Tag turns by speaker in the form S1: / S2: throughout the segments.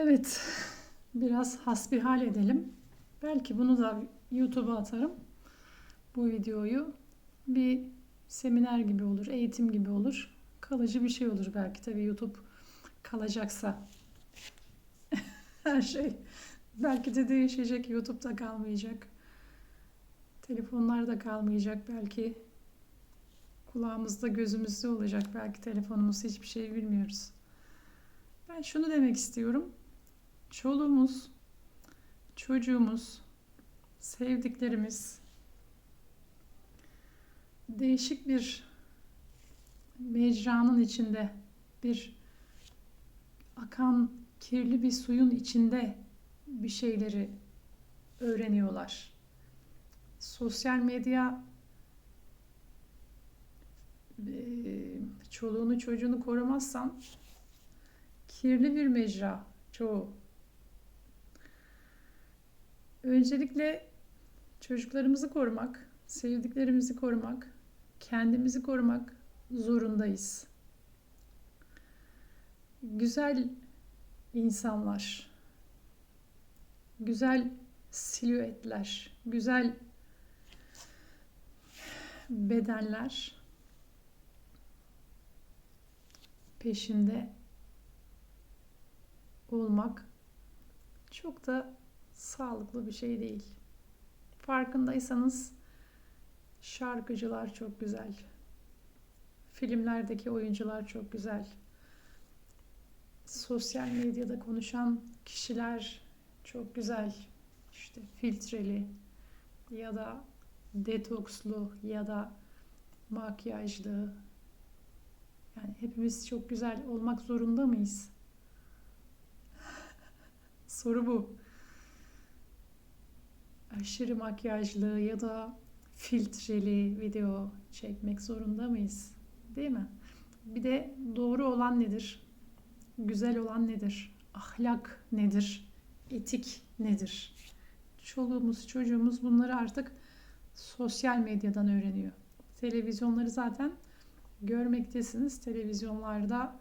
S1: Evet, biraz hasbihal edelim. Belki bunu da YouTube'a atarım. Bu videoyu bir seminer gibi olur, eğitim gibi olur. Kalıcı bir şey olur belki tabii YouTube kalacaksa. Her şey belki de değişecek. YouTube'da kalmayacak. Telefonlarda kalmayacak belki. Kulağımızda, gözümüzde olacak belki telefonumuz hiçbir şey bilmiyoruz. Ben şunu demek istiyorum. Çoluğumuz, çocuğumuz, sevdiklerimiz değişik bir mecranın içinde, bir akan kirli bir suyun içinde bir şeyleri öğreniyorlar. Sosyal medya çoluğunu çocuğunu korumazsan kirli bir mecra çoğu. Öncelikle çocuklarımızı korumak, sevdiklerimizi korumak, kendimizi korumak zorundayız. Güzel insanlar, güzel silüetler, güzel bedenler peşinde olmak çok da sağlıklı bir şey değil. Farkındaysanız şarkıcılar çok güzel. Filmlerdeki oyuncular çok güzel. Sosyal medyada konuşan kişiler çok güzel. İşte filtreli ya da detokslu ya da makyajlı. Yani hepimiz çok güzel olmak zorunda mıyız? Soru bu. Aşırı makyajlı ya da filtreli video çekmek zorunda mıyız? Değil mi? Bir de doğru olan nedir? Güzel olan nedir? Ahlak nedir? Etik nedir? Çoluğumuz, çocuğumuz bunları artık sosyal medyadan öğreniyor. Televizyonları zaten görmektesiniz. Televizyonlarda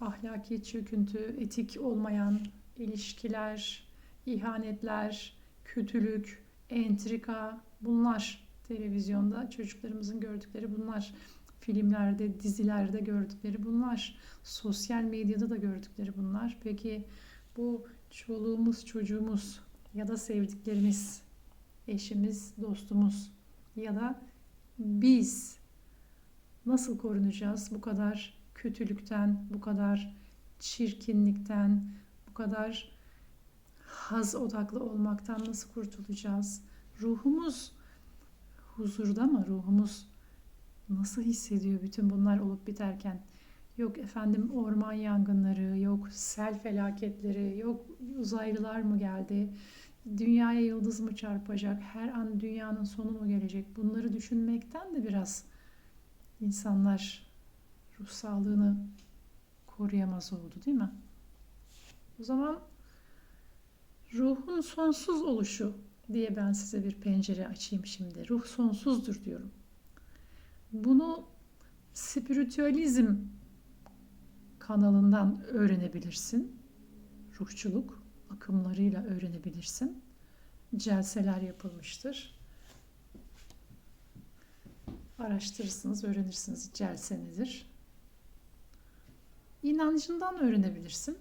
S1: ahlaki çöküntü, etik olmayan ilişkiler, ihanetler, kötülük, entrika bunlar televizyonda çocuklarımızın gördükleri bunlar. Filmlerde, dizilerde gördükleri bunlar. Sosyal medyada da gördükleri bunlar. Peki bu çoluğumuz, çocuğumuz ya da sevdiklerimiz, eşimiz, dostumuz ya da biz nasıl korunacağız bu kadar kötülükten, bu kadar çirkinlikten, bu kadar haz odaklı olmaktan nasıl kurtulacağız? Ruhumuz huzurda mı? Ruhumuz nasıl hissediyor bütün bunlar olup biterken? Yok efendim orman yangınları, yok sel felaketleri, yok uzaylılar mı geldi? Dünyaya yıldız mı çarpacak? Her an dünyanın sonu mu gelecek? Bunları düşünmekten de biraz insanlar ruh sağlığını koruyamaz oldu değil mi? O zaman ruhun sonsuz oluşu diye ben size bir pencere açayım şimdi. Ruh sonsuzdur diyorum. Bunu spiritüalizm kanalından öğrenebilirsin. Ruhçuluk akımlarıyla öğrenebilirsin. Celseler yapılmıştır. Araştırırsınız, öğrenirsiniz celse nedir. İnancından öğrenebilirsin.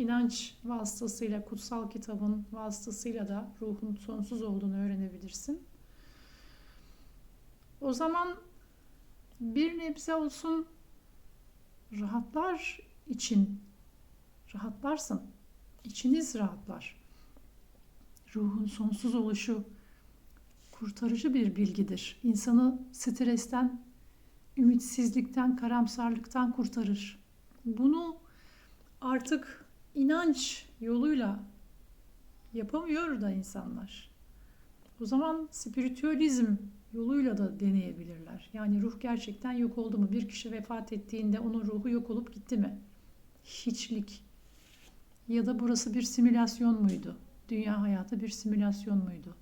S1: İnanç vasıtasıyla, kutsal kitabın vasıtasıyla da ruhun sonsuz olduğunu öğrenebilirsin. O zaman bir nebze olsun rahatlar için rahatlarsın. İçiniz rahatlar. Ruhun sonsuz oluşu kurtarıcı bir bilgidir. İnsanı stresten, ümitsizlikten, karamsarlıktan kurtarır. Bunu artık inanç yoluyla yapamıyor da insanlar. O zaman spiritüalizm yoluyla da deneyebilirler. Yani ruh gerçekten yok oldu mu? Bir kişi vefat ettiğinde onun ruhu yok olup gitti mi? Hiçlik. Ya da burası bir simülasyon muydu? Dünya hayatı bir simülasyon muydu?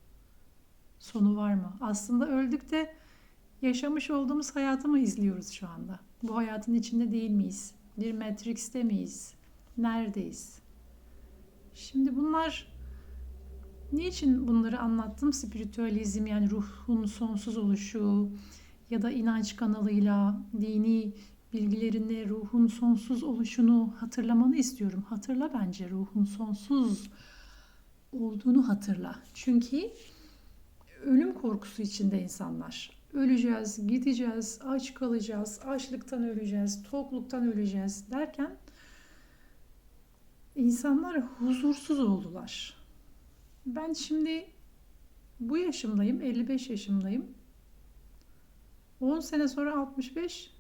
S1: Sonu var mı? Aslında öldük de yaşamış olduğumuz hayatı mı izliyoruz şu anda? Bu hayatın içinde değil miyiz? Bir Matrix'te miyiz? Neredeyiz? Şimdi bunlar niçin bunları anlattım? Spiritüalizm yani ruhun sonsuz oluşu ya da inanç kanalıyla dini bilgilerinle ruhun sonsuz oluşunu hatırlamanı istiyorum. Hatırla bence ruhun sonsuz olduğunu hatırla. Çünkü ölüm korkusu içinde insanlar. Öleceğiz, gideceğiz, aç kalacağız, açlıktan öleceğiz, tokluktan öleceğiz derken insanlar huzursuz oldular. Ben şimdi bu yaşımdayım, 55 yaşımdayım. 10 sene sonra 65,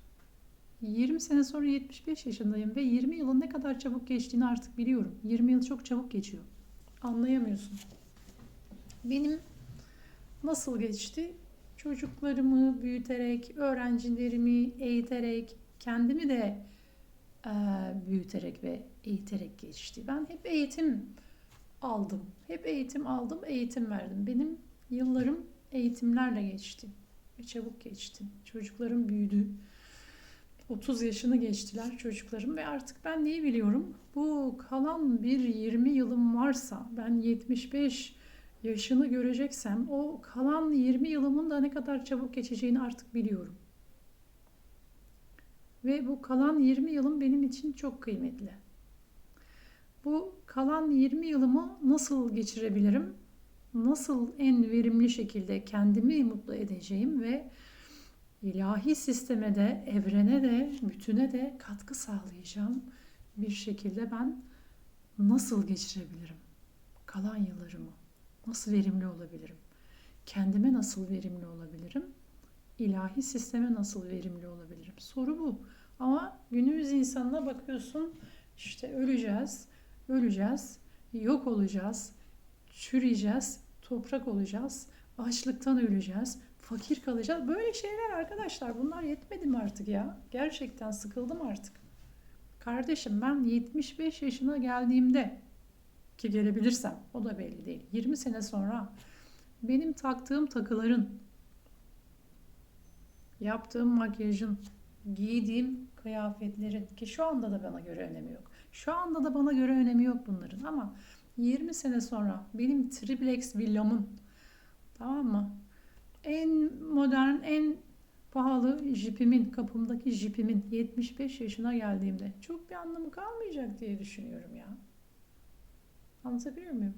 S1: 20 sene sonra 75 yaşındayım ve 20 yılın ne kadar çabuk geçtiğini artık biliyorum. 20 yıl çok çabuk geçiyor. Anlayamıyorsun. Benim nasıl geçti? Çocuklarımı büyüterek, öğrencilerimi eğiterek, kendimi de büyüterek ve eğiterek geçti. Ben hep eğitim aldım. Hep eğitim aldım, eğitim verdim. Benim yıllarım eğitimlerle geçti. Ve çabuk geçti. Çocuklarım büyüdü. 30 yaşını geçtiler çocuklarım ve artık ben neyi biliyorum? Bu kalan bir 20 yılım varsa ben 75 yaşını göreceksem o kalan 20 yılımın da ne kadar çabuk geçeceğini artık biliyorum. Ve bu kalan 20 yılım benim için çok kıymetli. Bu kalan 20 yılımı nasıl geçirebilirim? Nasıl en verimli şekilde kendimi mutlu edeceğim ve ilahi sisteme de, evrene de, bütüne de katkı sağlayacağım bir şekilde ben nasıl geçirebilirim kalan yıllarımı? Nasıl verimli olabilirim? Kendime nasıl verimli olabilirim? İlahi sisteme nasıl verimli olabilirim? Soru bu. Ama günümüz insanına bakıyorsun işte öleceğiz, öleceğiz, yok olacağız, çürüyeceğiz, toprak olacağız, açlıktan öleceğiz, fakir kalacağız. Böyle şeyler arkadaşlar bunlar yetmedi mi artık ya? Gerçekten sıkıldım artık. Kardeşim ben 75 yaşına geldiğimde ki gelebilirsem o da belli değil. 20 sene sonra benim taktığım takıların, yaptığım makyajın, giydiğim kıyafetlerin ki şu anda da bana göre önemi yok. Şu anda da bana göre önemi yok bunların ama 20 sene sonra benim triplex villamın tamam mı? En modern, en pahalı jipimin, kapımdaki jipimin 75 yaşına geldiğimde çok bir anlamı kalmayacak diye düşünüyorum ya. Anlatabiliyor muyum?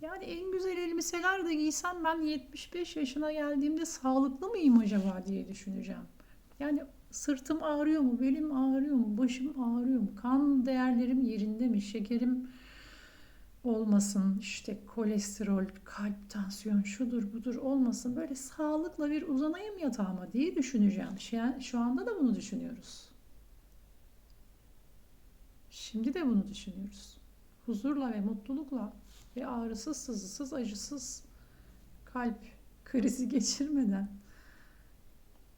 S1: Yani en güzel elbiseler de giysem ben 75 yaşına geldiğimde sağlıklı mıyım acaba diye düşüneceğim. Yani sırtım ağrıyor mu, belim ağrıyor mu, başım ağrıyor mu, kan değerlerim yerinde mi, şekerim olmasın, işte kolesterol, kalp, tansiyon şudur budur olmasın. Böyle sağlıkla bir uzanayım yatağıma diye düşüneceğim. Şu- anda da bunu düşünüyoruz. Şimdi de bunu düşünüyoruz. Huzurla ve mutlulukla ve ağrısız, sızısız, acısız kalp krizi geçirmeden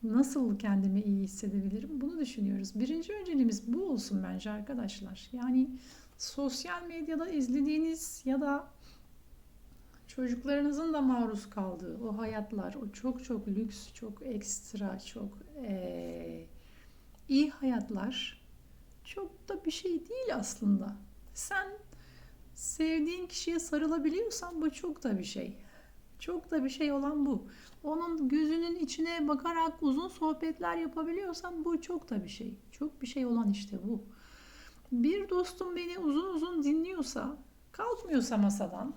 S1: nasıl kendimi iyi hissedebilirim bunu düşünüyoruz. Birinci önceliğimiz bu olsun bence arkadaşlar. Yani sosyal medyada izlediğiniz ya da çocuklarınızın da maruz kaldığı o hayatlar, o çok çok lüks, çok ekstra, çok eee, iyi hayatlar çok da bir şey değil aslında. Sen sevdiğin kişiye sarılabiliyorsan bu çok da bir şey. Çok da bir şey olan bu. Onun gözünün içine bakarak uzun sohbetler yapabiliyorsan bu çok da bir şey. Çok bir şey olan işte bu. Bir dostum beni uzun uzun dinliyorsa, kalkmıyorsa masadan,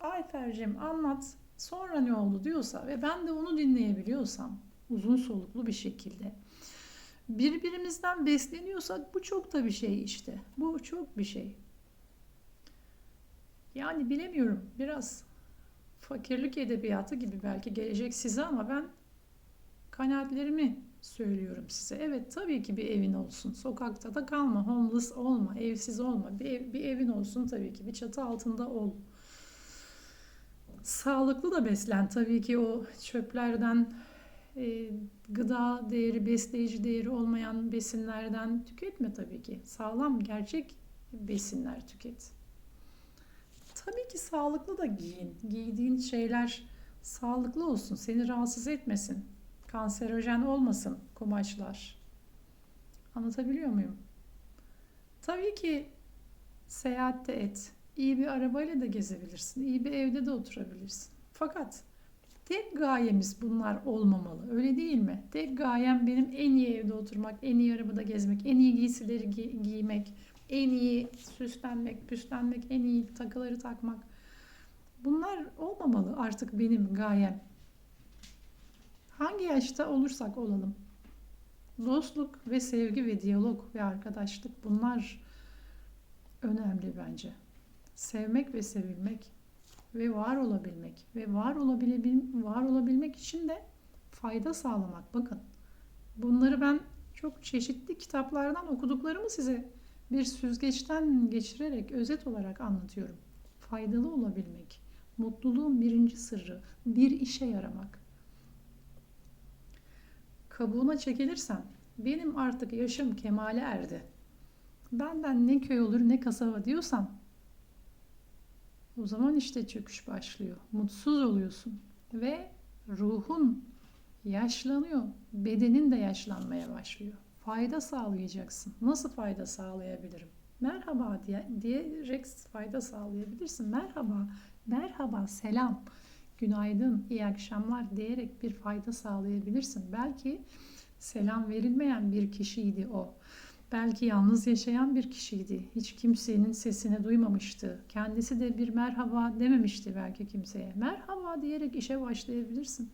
S1: Ayfer'cim anlat, sonra ne oldu diyorsa ve ben de onu dinleyebiliyorsam uzun soluklu bir şekilde birbirimizden besleniyorsak bu çok da bir şey işte. Bu çok bir şey. Yani bilemiyorum biraz fakirlik edebiyatı gibi belki gelecek size ama ben kanaatlerimi söylüyorum size. Evet tabii ki bir evin olsun. Sokakta da kalma, homeless olma, evsiz olma. Bir, ev, bir evin olsun tabii ki. Bir çatı altında ol. Sağlıklı da beslen tabii ki o çöplerden e, gıda değeri, besleyici değeri olmayan besinlerden tüketme tabii ki. Sağlam, gerçek besinler tüket. Tabii ki sağlıklı da giyin. Giydiğin şeyler sağlıklı olsun, seni rahatsız etmesin. Kanserojen olmasın kumaşlar. Anlatabiliyor muyum? Tabii ki seyahat de et. İyi bir arabayla da gezebilirsin. iyi bir evde de oturabilirsin. Fakat tek gayemiz bunlar olmamalı. Öyle değil mi? Tek gayem benim en iyi evde oturmak, en iyi arabada gezmek, en iyi giysileri gi- giymek, en iyi süslenmek, püslenmek, en iyi takıları takmak. Bunlar olmamalı artık benim gayem. Hangi yaşta olursak olalım. Dostluk ve sevgi ve diyalog ve arkadaşlık bunlar önemli bence. Sevmek ve sevilmek ve var olabilmek ve var olabilebil var olabilmek için de fayda sağlamak. Bakın. Bunları ben çok çeşitli kitaplardan okuduklarımı size bir süzgeçten geçirerek özet olarak anlatıyorum. Faydalı olabilmek, mutluluğun birinci sırrı, bir işe yaramak. Kabuğuna çekilirsem benim artık yaşım kemale erdi. Benden ne köy olur ne kasaba diyorsan o zaman işte çöküş başlıyor. Mutsuz oluyorsun ve ruhun yaşlanıyor. Bedenin de yaşlanmaya başlıyor. Fayda sağlayacaksın. Nasıl fayda sağlayabilirim? Merhaba diye diyerek fayda sağlayabilirsin. Merhaba, merhaba, selam, günaydın, iyi akşamlar diyerek bir fayda sağlayabilirsin. Belki selam verilmeyen bir kişiydi o. Belki yalnız yaşayan bir kişiydi. Hiç kimsenin sesini duymamıştı. Kendisi de bir merhaba dememişti belki kimseye. Merhaba diyerek işe başlayabilirsin.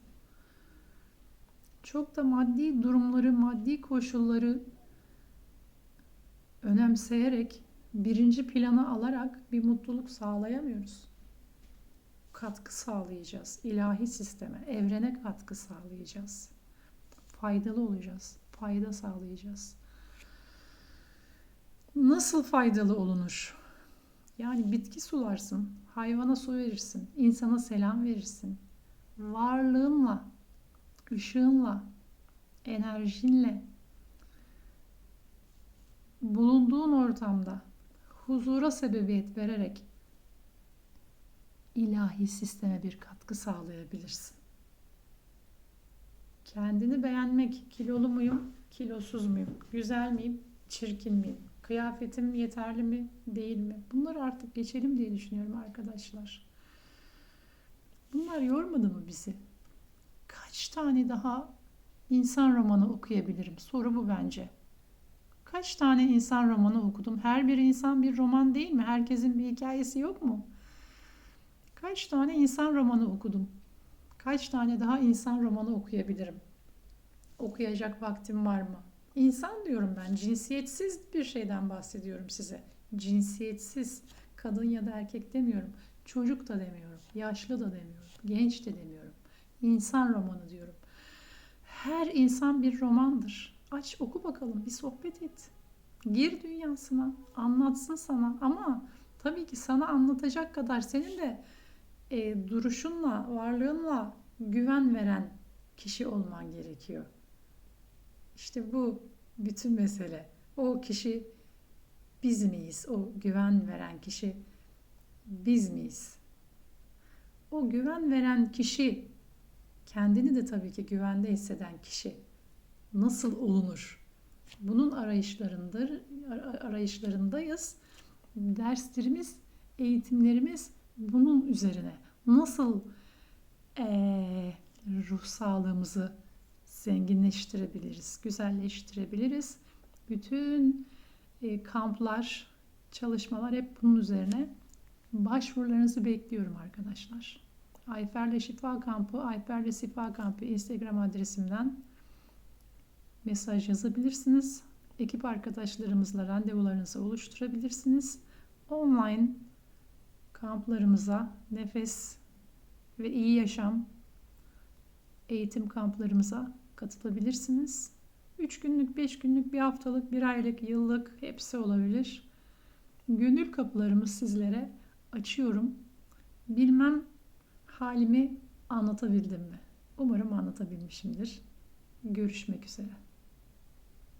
S1: Çok da maddi durumları, maddi koşulları önemseyerek, birinci plana alarak bir mutluluk sağlayamıyoruz. Katkı sağlayacağız. ilahi sisteme, evrene katkı sağlayacağız. Faydalı olacağız. Fayda sağlayacağız. Nasıl faydalı olunur? Yani bitki sularsın, hayvana su verirsin, insana selam verirsin. Varlığınla, ışığınla, enerjinle, bulunduğun ortamda huzura sebebiyet vererek ilahi sisteme bir katkı sağlayabilirsin. Kendini beğenmek, kilolu muyum, kilosuz muyum, güzel miyim, çirkin miyim, kıyafetim yeterli mi, değil mi? Bunları artık geçelim diye düşünüyorum arkadaşlar. Bunlar yormadı mı bizi? Kaç tane daha insan romanı okuyabilirim? Soru bu bence. Kaç tane insan romanı okudum? Her bir insan bir roman değil mi? Herkesin bir hikayesi yok mu? Kaç tane insan romanı okudum? Kaç tane daha insan romanı okuyabilirim? Okuyacak vaktim var mı? İnsan diyorum ben. Cinsiyetsiz bir şeyden bahsediyorum size. Cinsiyetsiz. Kadın ya da erkek demiyorum. Çocuk da demiyorum. Yaşlı da demiyorum. Genç de demiyorum. İnsan romanı diyorum. Her insan bir romandır. Aç oku bakalım. Bir sohbet et. Gir dünyasına. Anlatsın sana. Ama tabii ki sana anlatacak kadar senin de e, duruşunla, varlığınla güven veren kişi olman gerekiyor. İşte bu bütün mesele. O kişi biz miyiz? O güven veren kişi biz miyiz? O güven veren kişi kendini de tabii ki güvende hisseden kişi nasıl olunur? Bunun arayışlarındır, arayışlarındayız. Derslerimiz, eğitimlerimiz bunun üzerine. Nasıl ee, ruh sağlığımızı zenginleştirebiliriz, güzelleştirebiliriz. Bütün e, kamplar, çalışmalar hep bunun üzerine. Başvurularınızı bekliyorum arkadaşlar. Ayfer'le Şifa Kampı, Ayfer'le Şifa Kampı Instagram adresimden mesaj yazabilirsiniz. Ekip arkadaşlarımızla randevularınızı oluşturabilirsiniz. Online kamplarımıza, nefes ve iyi yaşam eğitim kamplarımıza katılabilirsiniz. 3 günlük, 5 günlük, bir haftalık, bir aylık, yıllık hepsi olabilir. Gönül kapılarımı sizlere açıyorum. Bilmem halimi anlatabildim mi? Umarım anlatabilmişimdir. Görüşmek üzere.